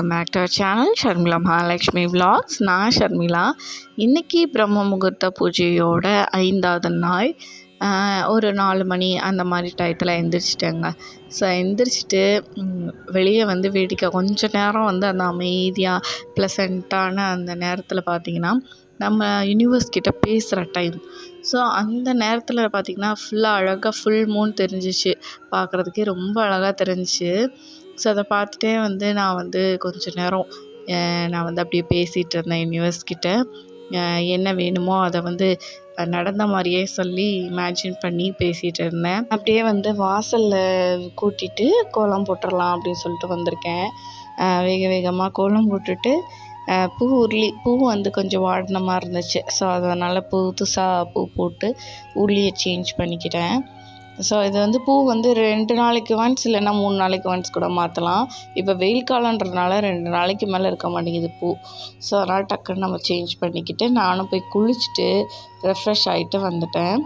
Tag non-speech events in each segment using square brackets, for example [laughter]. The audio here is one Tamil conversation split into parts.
Welcome back to our channel Sharmila Mahalakshmi vlogs நான் ஷர்மிளா இன்றைக்கி பிரம்ம முகூர்த்த பூஜையோட ஐந்தாவது நாள். ஒரு நாலு மணி அந்த மாதிரி டயத்தில் எந்திரிச்சிட்டேங்க. ஸோ எந்திரிச்சிட்டு வெளியே வந்து வேடிக்கை கொஞ்சம் நேரம் வந்து அந்த அமைதியாக ப்ளசண்ட்டான அந்த நேரத்தில் பார்த்திங்கன்னா நம்ம யூனிவர்ஸ் கிட்ட பேசுகிற டைம் ஸோ அந்த நேரத்தில் பார்த்திங்கன்னா ஃபுல்லாக அழகாக ஃபுல் மூன் தெரிஞ்சிச்சு. பார்க்குறதுக்கே ரொம்ப அழகாக தெரிஞ்சிச்சு. ஸோ அதை பார்த்துட்டே வந்து நான் வந்து கொஞ்ச நேரம் நான் வந்து அப்படியே பேசிகிட்டு இருந்தேன் யூனிவர்ஸ் கிட்ட. என்ன வேணுமோ அதை வந்து நடந்த மாதிரியே சொல்லி இமேஜின் பண்ணி பேசிகிட்டு இருந்தேன். அப்படியே வந்து வாசலில் கூட்டிட்டு கோலம் போட்டுடலாம் அப்படின்னு சொல்லிட்டு வந்திருக்கேன். வேக வேகமாக கோலம் போட்டுட்டு பூ உருளி பூ வந்து கொஞ்சம் வாடின மாதிரி இருந்துச்சு. ஸோ அதனால் புதுசாக பூ போட்டு உருளியை சேஞ்ச் பண்ணிக்கிட்டேன். ஸோ இது வந்து பூ வந்து ரெண்டு நாளைக்கு ஒன்ஸ் இல்லைன்னா மூணு நாளைக்கு ஒன்ஸ் கூட மாற்றலாம் இப்போ வெயில் காலன்றதுனால ரெண்டு நாளைக்கு மேலே இருக்க மாட்டேங்குது பூ. ஸோ அதனால் டக்குன்னு நம்ம சேஞ்ச் பண்ணிக்கிட்டு நானும் போய் குளிச்சுட்டு ரெஃப்ரெஷ் ஆகிட்டு வந்துட்டேன்.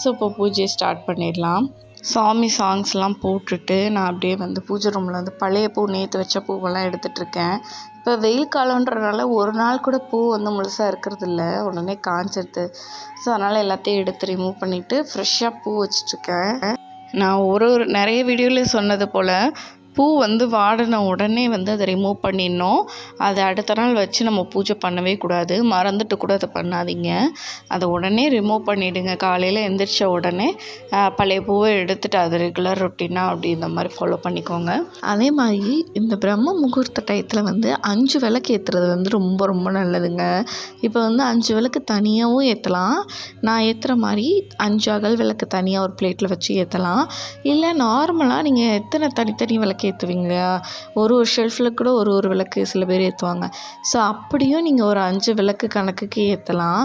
ஸோ இப்போ பூஜையை ஸ்டார்ட் பண்ணிடலாம். சாமி சாங்ஸ்லாம் போட்டுட்டு நான் அப்படியே வந்து பூஜை ரூமில் வந்து பழைய பூ நேற்று வச்ச பூவெல்லாம் எடுத்துகிட்ருக்கேன் இப்போ வெயில் காலன்றனால ஒரு நாள் கூட பூ வந்து முழுசாக இருக்கிறது இல்லை உடனே காஞ்சிருது ஸோ அதனால் எல்லாத்தையும் எடுத்து ரிமூவ் பண்ணிவிட்டு ஃப்ரெஷ்ஷாக பூ வச்சிட்ருக்கேன். நான் ஒரு ஒரு நிறைய வீடியோவில் சொன்னது போல் பூ வந்து வாடின உடனே வந்து அதை ரிமூவ் பண்ணிடணும். அதை அடுத்த நாள் வச்சு நம்ம பூஜை பண்ணவே கூடாது. மறந்துட்டு கூட அதை பண்ணாதீங்க. அதை உடனே ரிமூவ் பண்ணிவிடுங்க காலையில் எந்திரிச்ச உடனே பழைய பூவை எடுத்துகிட்டு அது ரெகுலர் ரொட்டீனாக அப்படி இந்த மாதிரி ஃபாலோ பண்ணிக்கோங்க. அதே மாதிரி இந்த பிரம்ம முகூர்த்த டயத்தில் வந்து அஞ்சு விளக்கு ஏற்றுறது வந்து ரொம்ப ரொம்ப நல்லதுங்க. இப்போ வந்து அஞ்சு விளக்கு தனியாகவும் ஏற்றலாம் நான் ஏற்றுற மாதிரி அஞ்சு அகல் விளக்கு தனியாக ஒரு பிளேட்டில் வச்சு ஏற்றலாம் இல்லை நார்மலாக நீங்கள் எத்தனை தனித்தனி விளக்கு ஏற்றுவீங்க இல்லையா ஒரு ஒரு ஷெல்ஃபில் கூட ஒரு ஒரு விளக்கு சில பேர் ஏற்றுவாங்க. ஸோ அப்படியும் நீங்கள் ஒரு அஞ்சு விளக்கு கணக்குக்கு ஏற்றலாம்.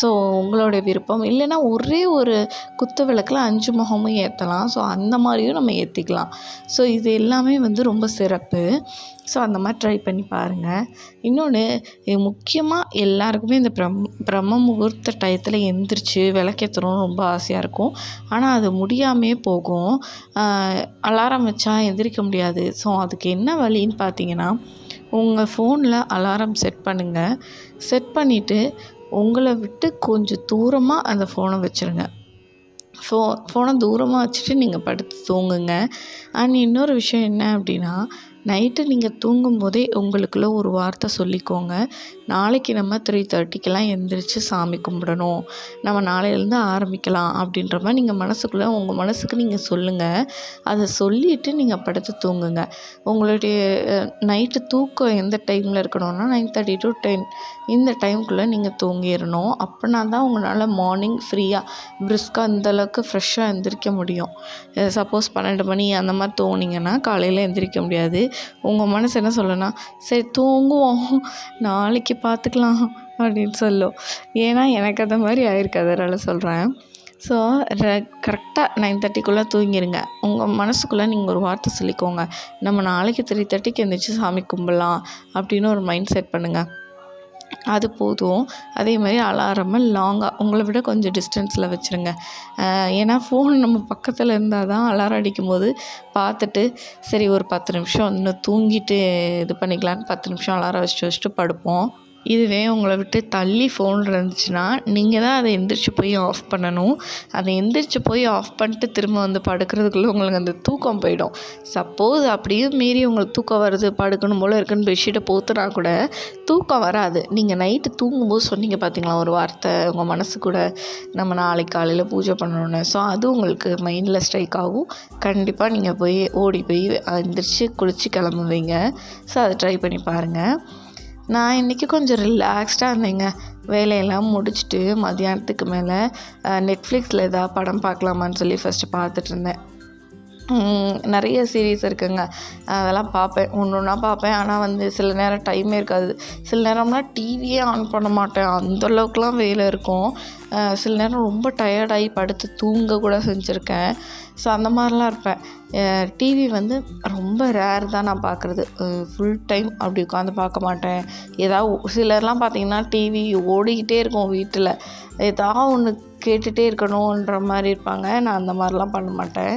ஸோ உங்களுடைய விருப்பம். இல்லைன்னா ஒரே ஒரு குத்து விளக்கில் அஞ்சு முகமும் ஏற்றலாம். ஸோ அந்த மாதிரியும் நம்ம ஏற்றிக்கலாம் ஸோ இது எல்லாமே வந்து ரொம்ப சிறப்பு. ஸோ அந்த மாதிரி ட்ரை பண்ணி பாருங்கள் இன்னொன்று முக்கியமாக எல்லாருக்குமே இந்த பிரம் பிரம்ம முகூர்த்த டயத்தில் எந்திரிச்சு விளக்கேற்றணும்னு ரொம்ப ஆசையாக இருக்கும். ஆனால் அது முடியாமே போகும். அலாரம் வச்சா எந்திரிக்க முடியாது. ஸோ அதுக்கு என்ன வழின்னு பார்த்தீங்கன்னா உங்கள் ஃபோனில் அலாரம் செட் பண்ணுங்கள் செட் பண்ணிவிட்டு உங்களை விட்டு கொஞ்சம் தூரமாக அந்த ஃபோனை வச்சுருங்க. ஃபோ ஃபோனை தூரமாக வச்சுட்டு நீங்கள் படுத்து தூங்குங்க. அண்ட் இன்னொரு விஷயம் என்ன அப்படின்னா நைட்டு நீங்கள் தூங்கும்போதே உங்களுக்குள்ள ஒரு வார்த்தை சொல்லிக்கோங்க. நாளைக்கு நம்ம த்ரீ தேர்ட்டிக்கெல்லாம் எந்திரிச்சு சாமி கும்பிடணும். நம்ம நாளையிலேருந்து ஆரம்பிக்கலாம் அப்படின்ற மாதிரி நீங்கள் மனசுக்குள்ளே உங்கள் மனசுக்கு நீங்கள் சொல்லுங்கள் அதை சொல்லிவிட்டு நீங்கள் படுத்து தூங்குங்க. உங்களுடைய நைட்டு தூக்கம் எந்த டைமில் இருக்கணும்னா நைன் தேர்ட்டி டு டென் இந்த டைமுக்குள்ளே நீங்கள் தூங்கிடணும். அப்படின்னா தான் உங்களால் மார்னிங் ஃப்ரீயாக பிரிஸ்காக அந்தளவுக்கு ஃப்ரெஷ்ஷாக எந்திரிக்க முடியும். சப்போஸ் பன்னெண்டு மணி அந்த மாதிரி தூங்குனீங்கன்னா காலையில் எந்திரிக்க முடியாது. உங்கள் மனசு என்ன சொல்லுன்னா சரி தூங்குவோம். நாளைக்கு பார்த்துக்கலாம் அப்படின்னு சொல்லும் ஏன்னா எனக்கு அந்த மாதிரி ஆயிருக்கு. அதனால் சொல்கிறேன் ஸோ கரெக்டாக நைன் தேர்ட்டிக்குள்ளே தூங்கிடுங்க உங்கள் மனசுக்குள்ளே நீங்கள் ஒரு வார்த்தை சொல்லிக்கோங்க. நம்ம நாளைக்கு த்ரீ தேர்ட்டிக்கு எந்திரிச்சு சாமி கும்பிடலாம் அப்படின்னு ஒரு மைண்ட் செட் பண்ணுங்கள் அது போதும். அதே மாதிரி அலாரமை லாங்காக உங்களை விட கொஞ்சம் டிஸ்டன்ஸில் வச்சுருங்க. ஏன்னா ஃபோன் நம்ம பக்கத்தில் இருந்தால் தான் அலாரம் அடிக்கும்போது பார்த்துட்டு சரி ஒரு பத்து நிமிஷம் இன்னும் தூங்கிட்டு இது பண்ணிக்கலான்னு பத்து நிமிஷம் அலாரம் வச்சுட்டு வச்சுட்டு படுப்போம். இதுவே உங்களை விட்டு தள்ளி ஃபோன் இருந்துச்சுன்னா நீங்கள் தான் அதை எந்திரிச்சு போய் ஆஃப் பண்ணணும். அதை எந்திரிச்சு போய் ஆஃப் பண்ணிட்டு திரும்ப வந்து படுக்கிறதுக்குள்ளே உங்களுக்கு அந்த தூக்கம் போயிடும். சப்போஸ் அப்படியே மீறி உங்களுக்கு தூக்கம் வருது படுக்கணும் போல் இருக்குன்னு பெட்ஷீட்டை போத்துனா கூட தூக்கம் வராது. நீங்கள் நைட்டு தூங்கும்போது சொன்னீங்க பார்த்தீங்களா ஒரு வார்த்தை உங்கள் மனசு கூட நம்ம நாளைக்கு காலையில் பூஜை பண்ணணும்னு. ஸோ அது உங்களுக்கு மைண்டில் ஸ்ட்ரைக் ஆகும். கண்டிப்பாக நீங்கள் போய் ஓடி போய் எந்திரிச்சு குளித்து கிளம்புவீங்க. ஸோ அதை ட்ரை பண்ணி பாருங்கள் நான் இன்றைக்கி கொஞ்சம் ரிலாக்ஸ்டாக இருந்தேங்க. வேலையெல்லாம் முடிச்சுட்டு மதியானத்துக்கு மேலே நெட்ஃப்ளிக்ஸில் எதாவது படம் பார்க்கலாமான்னு சொல்லி ஃபஸ்ட்டு பார்த்துட்டு இருந்தேன். நிறைய சீரீஸ் இருக்குங்க. அதெல்லாம் பார்ப்பேன். ஒன்று ஒன்றா பார்ப்பேன். ஆனால் வந்து சில நேரம் டைமே இருக்காது. சில நேரம்னா டிவியே ஆன் பண்ண மாட்டேன். அந்த அளவுக்குலாம் வேலை இருக்கும். சில நேரம் ரொம்ப டயர்டாகி படுத்து தூங்க கூட செஞ்சுருக்கேன். ஸோ அந்த மாதிரிலாம் இருப்பேன். டிவி வந்து ரொம்ப ரேர் தான் நான் பார்க்குறது. ஃபுல் டைம் அப்படி உட்காந்து பார்க்க மாட்டேன். ஏதாவது சிலர்லாம் பார்த்தீங்கன்னா டிவி ஓடிக்கிட்டே இருக்கும் வீட்டில். ஏதாவது ஒன்று கேட்டுகிட்டே இருக்கணுன்ற மாதிரி இருப்பாங்க. நான் அந்த மாதிரிலாம் பண்ண மாட்டேன்.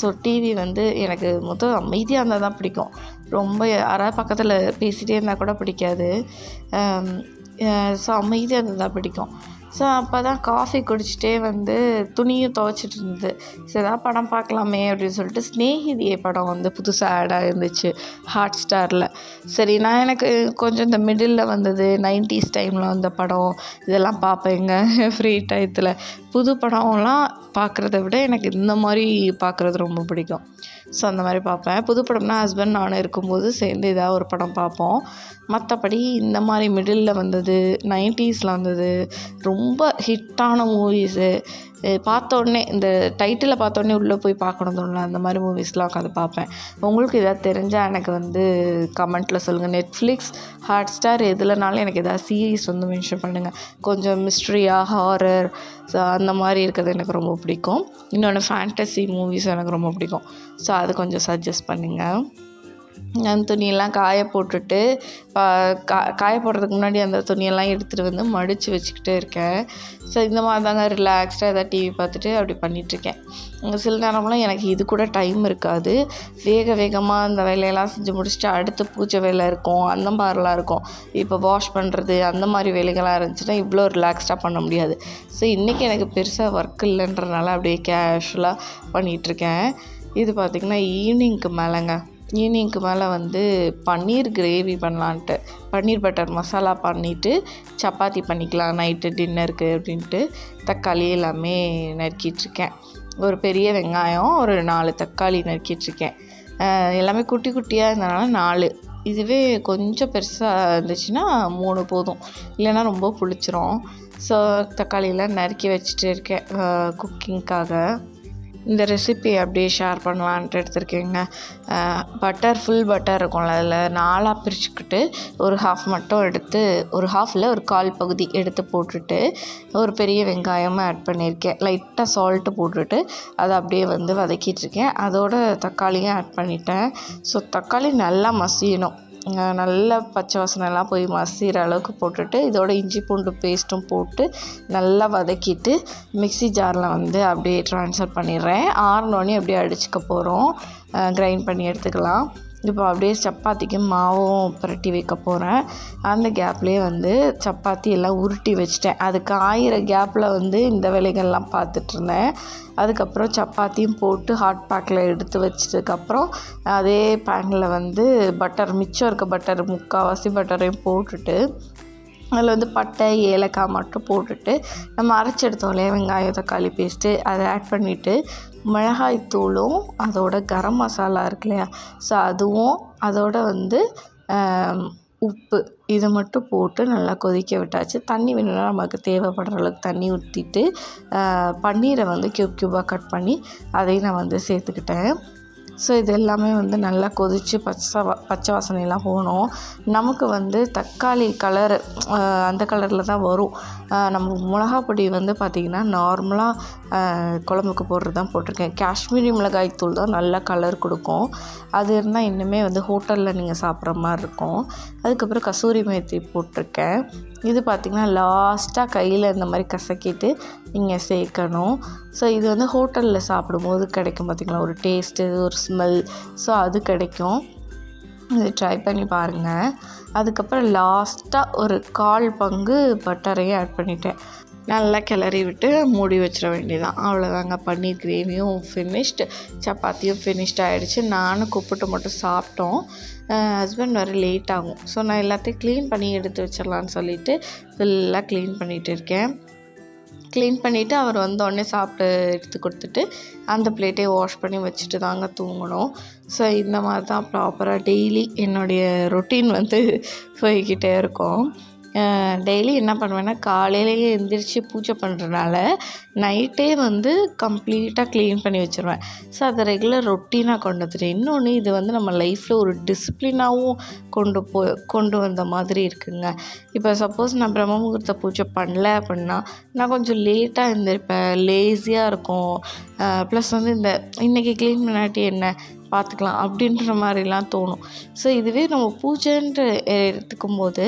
ஸோ டிவி வந்து எனக்கு மொத்தம் அமைதியாக இருந்தால் தான் பிடிக்கும். ரொம்ப யாராவது பக்கத்தில் பேசிகிட்டே இருந்தால் கூட பிடிக்காது. ஸோ அமைதியாக இருந்தால் தான் பிடிக்கும். ஸோ அப்போ தான் காஃபி குடிச்சிட்டே வந்து துணியும் துவைச்சிட்டு இருந்தது. சரி ஏதாவது படம் பார்க்கலாமே அப்படின்னு சொல்லிட்டு ஸ்நேகிதியே படம் வந்து புதுசாக ஆடாக இருந்துச்சு ஹாட் ஸ்டாரில் சரி நான் எனக்கு கொஞ்சம் இந்த மிடிலில் வந்தது நைன்டிஸ் டைமில் வந்த படம் இதெல்லாம் பார்ப்பேங்க [laughs] ஃப்ரீ டயத்தில் புது படம்லாம் பார்க்குறத விட எனக்கு இந்த மாதிரி பார்க்குறது ரொம்ப பிடிக்கும். ஸோ அந்த மாதிரி பார்ப்பேன். புது படம்னா ஹஸ்பண்ட் நானும் இருக்கும்போது சேர்ந்து ஏதாவது ஒரு படம் பார்ப்போம். மற்றபடி இந்த மாதிரி மிடிலில் வந்தது நைன்ட்டீஸில் வந்தது ரொம்ப ஹிட்டான மூவிஸு பார்த்த உடனே இந்த டைட்டிலை பார்த்த உடனே உள்ளே போய் பார்க்கணும் தோணல அந்த மாதிரி மூவிஸ்லாம் உட்காந்து பார்ப்பேன். உங்களுக்கு எதாவது தெரிஞ்சால் எனக்கு வந்து கமெண்ட்டில் சொல்லுங்கள் நெட்ஃப்ளிக்ஸ் ஹாட் ஸ்டார் எதுலனாலும் எனக்கு எதாவது சீரீஸ் வந்து மென்ஷன் பண்ணுங்கள் கொஞ்சம் மிஸ்ட்ரியாக ஹாரர் ஸோ அந்த மாதிரி இருக்கிறது எனக்கு ரொம்ப பிடிக்கும். இன்னொன்று ஃபேண்டசி மூவிஸ் எனக்கு ரொம்ப பிடிக்கும். ஸோ அது கொஞ்சம் சஜஸ்ட் பண்ணுங்கள் அந்த துணியெல்லாம் காய போட்டுட்டு பா கா காய போடுறதுக்கு முன்னாடி அந்த துணியெல்லாம் எடுத்துகிட்டு வந்து மடித்து வச்சுக்கிட்டே இருக்கேன். ஸோ இந்த மாதிரி தாங்க ரிலாக்ஸ்டாக எதாவது டிவி பார்த்துட்டு அப்படி பண்ணிகிட்ருக்கேன் சில நேரம்லாம் எனக்கு இது கூட டைம் இருக்காது. வேக வேகமாக அந்த வேலையெல்லாம் செஞ்சு முடிச்சுட்டு அடுத்து பூஜை வேலை இருக்கும் அந்த மாதிரிலாம் இருக்கும். இப்போ வாஷ் பண்ணுறது அந்த மாதிரி வேலைகள்லாம் இருந்துச்சுன்னா இவ்வளோ ரிலாக்ஸ்டாக பண்ண முடியாது. ஸோ இன்றைக்கி எனக்கு பெருசாக ஒர்க் இல்லைன்றனால அப்படியே கேஷுவலாக பண்ணிகிட்ருக்கேன் இது பார்த்திங்கன்னா ஈவினிங்க்கு மேலேங்க. ஈவினிங்க்கு மேலே வந்து பன்னீர் கிரேவி பண்ணலான்ட்டு. பன்னீர் பட்டர் மசாலா பண்ணிவிட்டு சப்பாத்தி பண்ணிக்கலாம் நைட்டு டின்னருக்கு அப்படின்ட்டு. தக்காளி எல்லாமே நறுக்கிட்டுருக்கேன் ஒரு பெரிய வெங்காயம் ஒரு நாலு தக்காளி நறுக்கிட்டுருக்கேன் எல்லாமே குட்டி குட்டியாக இருந்தனால நாலு. இதுவே கொஞ்சம் பெருசாக இருந்துச்சுன்னா மூணு போதும். இல்லைன்னா ரொம்ப புளிச்சிரும். ஸோ தக்காளியெல்லாம் நறுக்கி வச்சுட்டு இருக்கேன். குக்கிங்க்காக. இந்த ரெசிபி அப்படியே ஷேர் பண்ணலான்ட்டு எடுத்திருக்கேங்க. பட்டர் ஃபுல் பட்டர் இருக்கும்ல அதில் நாலாக பிரிச்சுக்கிட்டு ஒரு ஹாஃப் மட்டும் எடுத்து ஒரு ஹாஃபில் ஒரு கால் பகுதி எடுத்து போட்டுட்டு ஒரு பெரிய வெங்காயமாக ஆட் பண்ணியிருக்கேன். லைட்டாக சால்ட்டு போட்டுட்டு அதை அப்படியே வந்து வதக்கிட்டு இருக்கேன். அதோட தக்காளியும் ஆட் பண்ணிட்டேன். ஸோ தக்காளி நல்லா மசியணும். நல்லா பச்சை வாசனைலாம் போய் மசிகிற அளவுக்கு போட்டுட்டு இதோட இஞ்சி பூண்டு பேஸ்ட்டும் போட்டு நல்லா வதக்கிட்டு மிக்ஸி ஜாரில் வந்து அப்படியே ட்ரான்ஸ்ஃபர் பண்ணிடுறேன். ஆறினோடனே அப்படியே அடிச்சுக்க போகிறோம் கிரைண்ட் பண்ணி எடுத்துக்கலாம். இப்போ அப்படியே சப்பாத்திக்கு மாவும் புரட்டி வைக்க போகிறேன் அந்த கேப்லேயே வந்து சப்பாத்தி எல்லாம் உருட்டி வச்சிட்டேன். அதுக்கு காயிற கேப்பில் வந்து இந்த வேலைகள்லாம் பார்த்துட்ருந்தேன் அதுக்கப்புறம் சப்பாத்தியும் போட்டு ஹாட் பேக்கில் எடுத்து வச்சதுக்கப்புறம் அதே பேனில் வந்து பட்டர் மிச்சம் இருக்க பட்டர் முக்கால்வாசி பட்டரையும் போட்டுட்டு அதில் வந்து பட்டை ஏலக்காய் மட்டும் போட்டுட்டு நம்ம அரைச்சி எடுத்தோம் இல்லையா வெங்காயம் தக்காளி பேஸ்ட்டு அதை ஆட் பண்ணிவிட்டு மிளகாய் தூளும் அதோட கரம் மசாலா இருக்கு இல்லையா? ஸோ அதுவும் அதோட வந்து உப்பு இதை மட்டும் போட்டு நல்லா கொதிக்க விட்டாச்சு. தண்ணி வேணும்னா நமக்கு தேவைப்படுற அளவுக்கு தண்ணி ஊற்றிட்டு பன்னீரை வந்து க்யூப் க்யூபாக கட் பண்ணி அதையும் நான் வந்து சேர்த்துக்கிட்டேன். ஸோ இது எல்லாமே வந்து நல்லா கொதித்து பச்சை பச்சை வாசனையெல்லாம் போகணும். நமக்கு வந்து தக்காளி கலர் அந்த கலரில் தான் வரும். நம்ம மிளகா பொடி வந்து பார்த்திங்கன்னா நார்மலாக குழம்புக்கு போடுறது தான் போட்டிருக்கேன். காஷ்மீரி மிளகாய் தூள் தான் நல்ல கலர் கொடுக்கும். அது இருந்தால் இன்னுமே வந்து ஹோட்டலில் நீங்கள் சாப்பிட்ற மாதிரி இருக்கும். அதுக்கப்புறம் கசூரி மேத்தி போட்டிருக்கேன். இது பார்த்திங்கன்னா லாஸ்ட்டாக கையில் இந்த மாதிரி கசக்கிட்டு நீங்கள் சேர்க்கணும். ஸோ இது வந்து ஹோட்டலில் சாப்பிடும்போது கிடைக்கும் பார்த்திங்களா ஒரு டேஸ்ட்டு ஒரு ஸ்மெல் ஸோ அது கிடைக்கும். இது ட்ரை பண்ணி பாருங்கள் அதுக்கப்புறம் லாஸ்ட்டாக ஒரு கால் பங்கு பட்டரையும் ஆட் பண்ணிட்டேன். நல்லா கிளறி விட்டு மூடி வச்சிட வேண்டியதான் அவ்வளோதாங்க பன்னீர் கிரேவியும் ஃபினிஷ்டு சப்பாத்தியும் ஃபினிஷ்ட் ஆகிடுச்சு நானும் கூப்பிட்டு மட்டும் சாப்பிட்டோம். ஹஸ்பண்ட் வர லேட் ஆகும். ஸோ நான் எல்லாத்தையும் க்ளீன் பண்ணி எடுத்து வச்சிடலான்னு சொல்லிட்டு ஃபுல்லாக க்ளீன் பண்ணிகிட்டு இருக்கேன். க்ளீன் பண்ணிவிட்டு அவர் வந்தோடனே சாப்பிட்டு எடுத்து கொடுத்துட்டு அந்த பிளேட்டே வாஷ் பண்ணி வச்சுட்டு தாங்க தூங்கணும். ஸோ இந்த மாதிரி தான் ப்ராப்பராக டெய்லி என்னுடைய ரொட்டீன் வந்து போய்கிட்டே இருக்கும். டெய்லி என்ன பண்ணுவேன்னா காலையிலேயே எந்திரிச்சு பூஜை பண்ணுறனால நைட்டே வந்து கம்ப்ளீட்டாக க்ளீன் பண்ணி வச்சுருவேன். ஸோ அதை ரெகுலர் ரொட்டீனாக கொண்டு வந்துட்டேன். இன்னொன்று இது வந்து நம்ம லைஃப்பில் ஒரு டிசிப்ளினாகவும் கொண்டு போ கொண்டு வந்த மாதிரி இருக்குங்க. இப்போ சப்போஸ் நான் பிரம்ம முகூர்த்த பூஜை பண்ணல அப்படின்னா நான் கொஞ்சம் லேட்டாக எழுந்திரிப்பேன் லேசியாக இருக்கும். ப்ளஸ் வந்து இந்த இன்றைக்கி க்ளீன் பண்ணாட்டி என்ன? பார்த்துக்கலாம் அப்படின்ற மாதிரிலாம் தோணும். ஸோ இதுவே நம்ம பூஜைன்ற எடுத்துக்கும் போது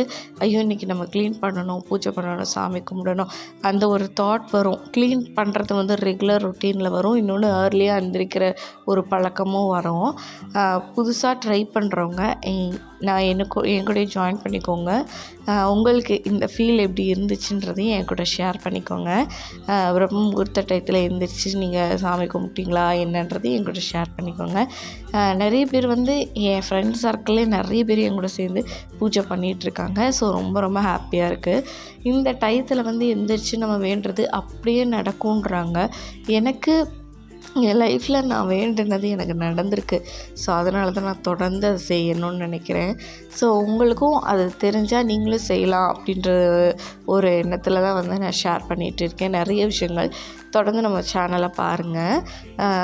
ஐயோ இன்றைக்கி நம்ம க்ளீன் பண்ணணும் பூஜை பண்ணணும் சாமி கும்பிடணும் அந்த ஒரு தாட் வரும். க்ளீன் பண்ணுறது வந்து ரெகுலர் ரொட்டீனில் வரும். இன்னொன்று ஏர்லியாக எழுந்திரிக்கிற ஒரு பழக்கமும் வரும். புதுசாக ட்ரை பண்ணுறவங்க நான் எனக்கு என் கூட ஜாயின் பண்ணிக்கோங்க. உங்களுக்கு இந்த ஃபீல் எப்படி இருந்துச்சுன்றதையும் என் கூட ஷேர் பண்ணிக்கோங்க. அப்புறம் முகூர்த்த டயத்தில் எழுந்திரிச்சு நீங்கள் சாமி கும்பிட்டீங்களா என்னன்றதையும் என் கூட ஷேர் பண்ணிக்கோங்க. நிறைய பேர் வந்து என் ஃப்ரெண்ட்ஸ் சர்க்கிளே நிறைய பேர் என் கூட சேர்ந்து பூஜை பண்ணிகிட்ருக்காங்க ஸோ ரொம்ப ரொம்ப ஹாப்பியாக இருக்குது இந்த டயத்தில் வந்து எந்திரிச்சு நம்ம வேண்டுறது அப்படியே நடக்கும்ன்றாங்க. எனக்கு என் லைஃப்பில் நான் வேண்டினது எனக்கு நடந்திருக்கு. ஸோ அதனால தான் நான் தொடர்ந்து அதை செய்யணும்னு நினைக்கிறேன். ஸோ உங்களுக்கும் அது தெரிஞ்சால் நீங்களும் செய்யலாம் அப்படின்ற ஒரு எண்ணத்தில் தான் வந்து நான் ஷேர் பண்ணிகிட்டு இருக்கேன். நிறைய விஷயங்கள் தொடர்ந்து நம்ம சேனலை பாருங்கள்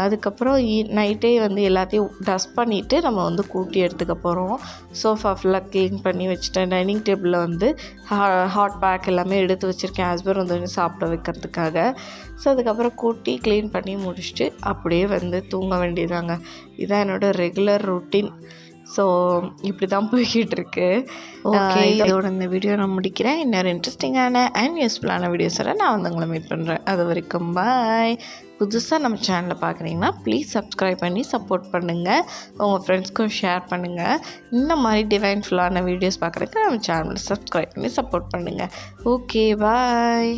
அதுக்கப்புறம் நைட்டே வந்து எல்லாத்தையும் டஸ்ட் பண்ணிவிட்டு நம்ம வந்து கூட்டி எடுத்துக்க போகிறோம் சோஃபா ஃபுல்லாக க்ளீன் பண்ணி வச்சுட்டேன் டைனிங் டேபிளில் வந்து ஹா ஹாட் பேக் எல்லாமே எடுத்து வச்சுருக்கேன். ஹஸ்பண்ட் வந்து சாப்பிட வைக்கிறதுக்காக. ஸோ அதுக்கப்புறம் கூட்டி க்ளீன் பண்ணி முடிச்சுட்டு அப்படியே வந்து தூங்க வேண்டியதாங்க இதுதான் என்னோடய ரெகுலர் ரொட்டீன் ஸோ இப்படி தான் போய்கிட்டு இருக்கு ஓகே [laughs] இதோட இந்த வீடியோ நான் முடிக்கிறேன். இன்னொரு இன்ட்ரெஸ்டிங்கான அண்ட் யூஸ்ஃபுல்லான வீடியோஸோட நான் வந்து உங்களை மீட் பண்ணுறேன் அது வரைக்கும் பாய் புதுசாக நம்ம சேனலில் பார்க்குறீங்கன்னா ப்ளீஸ் சப்ஸ்கிரைப் பண்ணி சப்போர்ட் பண்ணுங்கள் உங்கள் ஃப்ரெண்ட்ஸ்க்கும் ஷேர் பண்ணுங்கள் இந்த மாதிரி டிவைன் ஃபுல்லான வீடியோஸ் பார்க்குறதுக்கு நம்ம சேனலில் சப்ஸ்கிரைப் பண்ணி சப்போர்ட் பண்ணுங்கள் ஓகே பாய்